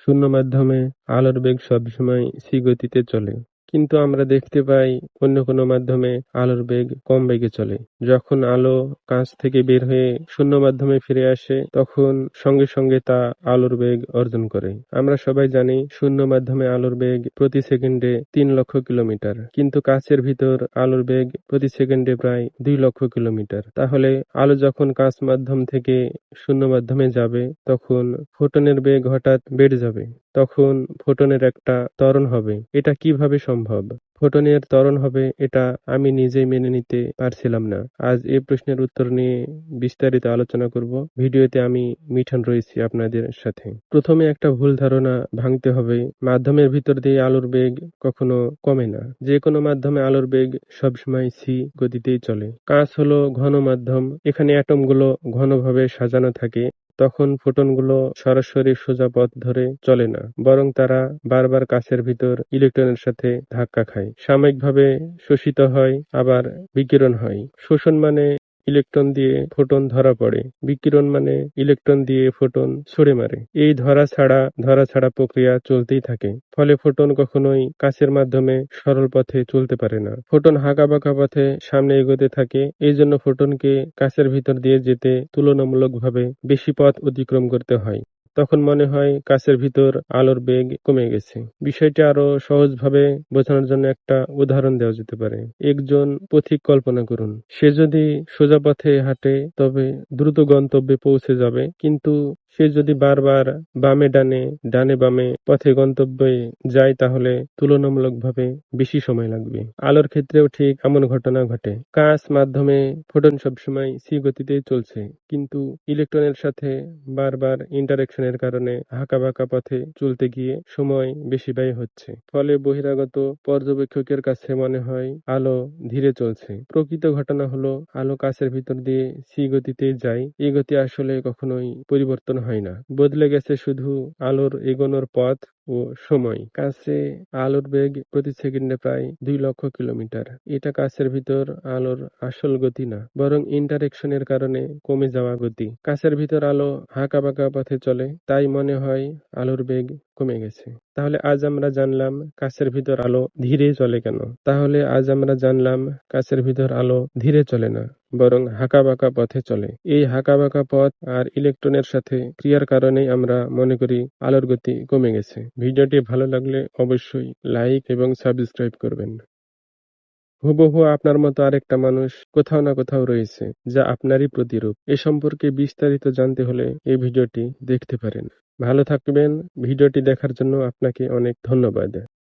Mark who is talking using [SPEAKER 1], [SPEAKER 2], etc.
[SPEAKER 1] শূন্য মাধ্যমে আলোর বেগ সবসময় সি গতিতে চলে। কিন্তু আমরা দেখতে পাই অন্য কোনো মাধ্যমে আলোর বেগ কম বেগে চলে। যখন আলো কাঁচ থেকে বের হয়ে শূন্য মাধ্যমে ফিরে আসে, তখন সঙ্গে সঙ্গে তা আলোর বেগ অর্জন করে। আমরা সবাই জানি শূন্য মাধ্যমে আলোর বেগ প্রতি সেকেন্ডে তিন লক্ষ কিলোমিটার, কিন্তু কাঁচের ভিতর আলোর বেগ প্রতি সেকেন্ডে প্রায় দুই লক্ষ কিলোমিটার। তাহলে আলো যখন কাঁচ মাধ্যম থেকে শূন্য মাধ্যমে যাবে, তখন ফোটনের বেগ হঠাৎ বেড়ে যাবে। তখন ফোটনের একটা ত্বরণ হবে। এটা কীভাবে সম্ভব? ফোটনের ত্বরণ হবে এটা আমি নিজেই মেনে নিতে পারছিলাম না। আজ এই প্রশ্নের উত্তর নিয়ে বিস্তারিত আলোচনা করব। ভিডিওতে আমি মিঠান রয়েছি আপনাদের সাথে। প্রথমে একটা ভুল ধারণা ভাঙতে হবে। মাধ্যমের ভিতর দিয়ে আলোর বেগ কখনো কমে না। যে কোনো মাধ্যমে আলোর বেগ সবসময় সি গতিতেই চলে। কাঁচ হলো ঘন মাধ্যম। এখানে অ্যাটমগুলো ঘনভাবে সাজানো থাকে। তখন ফোটনগুলো সরাসরি সোজা পথ ধরে চলে না, বরং তারা বারবার কাছের ভিতর ইলেকট্রনের সাথে ধাক্কা খায়। সাময়িকভাবে শোষিত হয়, আবার বিকিরণ হয়। শোষণ মানে ইলেকট্রন দিয়ে ফোটন ধরা পড়ে। বিকিরণ মানে ইলেকট্রন দিয়ে ফোটন ছুড়ে মারে। এই ধরা ছাড়া ধরা ছাড়া প্রক্রিয়া চলতেই থাকে। ফলে ফোটন কখনোই কাছের মাধ্যমে সরল পথে চলতে পারে না। ফোটন হাঁকা বাঁকা পথে সামনে এগোতে থাকে। এই জন্য ফোটনকে কাছের ভিতর দিয়ে যেতে তুলনামূলকভাবে বেশি পথ অতিক্রম করতে হয়। তখন মনে হয় কাছের ভিতর আলোর বেগ কমে গেছে। বিষয়টি আরও সহজভাবে বোঝানোর জন্য একটা উদাহরণ দেওয়া যেতে পারে। একজন পথিক কল্পনা করুন, সে যদি সোজা পথে হাঁটে তবে দ্রুত গন্তব্যে পৌঁছে যাবে, কিন্তু সে যদি বারবার বামে ডানে ডানে বামে পথে গন্তব্যে যায়, তাহলে তুলনামূলকভাবে বেশি সময় লাগবে। আলোর ক্ষেত্রেও ঠিক এমন ঘটনা ঘটে। কাঁচ মাধ্যমে ফোটন সবসময় সি গতিতেই চলছে, কিন্তু ইলেকট্রনের সাথে বারবার ইন্টারেকশনের কারণে হাঁকা বাঁকা পথে চলতে গিয়ে সময় বেশি ব্যয় হচ্ছে। ফলে বহিরাগত পর্যবেক্ষকের কাছে মনে হয় আলো ধীরে চলছে। প্রকৃত ঘটনা হলো, আলো কাছের ভিতর দিয়ে সি গতিতে যায়। এই গতি আসলে কখনোই পরিবর্তন হয় না। বদলে গেছে শুধু আলোর এগোনোর পথ ও সময়। কাছে আলোর বেগ প্রতি সেকেন্ডে প্রায় দুই লক্ষ কিলোমিটার। এটা কাছের ভিতর আলোর আসল গতি না, বরং ইন্টারেকশনের কারণে কমে যাওয়া গতি। কাছের ভিতর আলো হাঁকা বাঁকা পথে চলে, তাই মনে হয় আলোর বেগ কমে গেছে। তাহলে আজ আমরা জানলাম কাছের ভিতর আলো ধীরে চলে কেন। তাহলে আজ আমরা জানলাম কাছের ভিতর আলো ধীরে চলে না। বরং হাঁকা বাঁকা পথে চলে। এই হাঁকা বাঁকা পথ আর ইলেকট্রনের সাথে ক্রিয়ার কারণেই আমরা মনে করি আলোর গতি কমে গেছে। ভিডিওটি ভালো লাগলে অবশ্যই লাইক এবং সাবস্ক্রাইব করবেন। হুবহু আপনার মতো আরেকটা মানুষ কোথাও না কোথাও রয়েছে যা আপনারই প্রতিরূপ। এ সম্পর্কে বিস্তারিত জানতে হলে এই ভিডিওটি দেখতে পারেন। ভালো থাকবেন। ভিডিওটি দেখার জন্য আপনাকে অনেক ধন্যবাদ।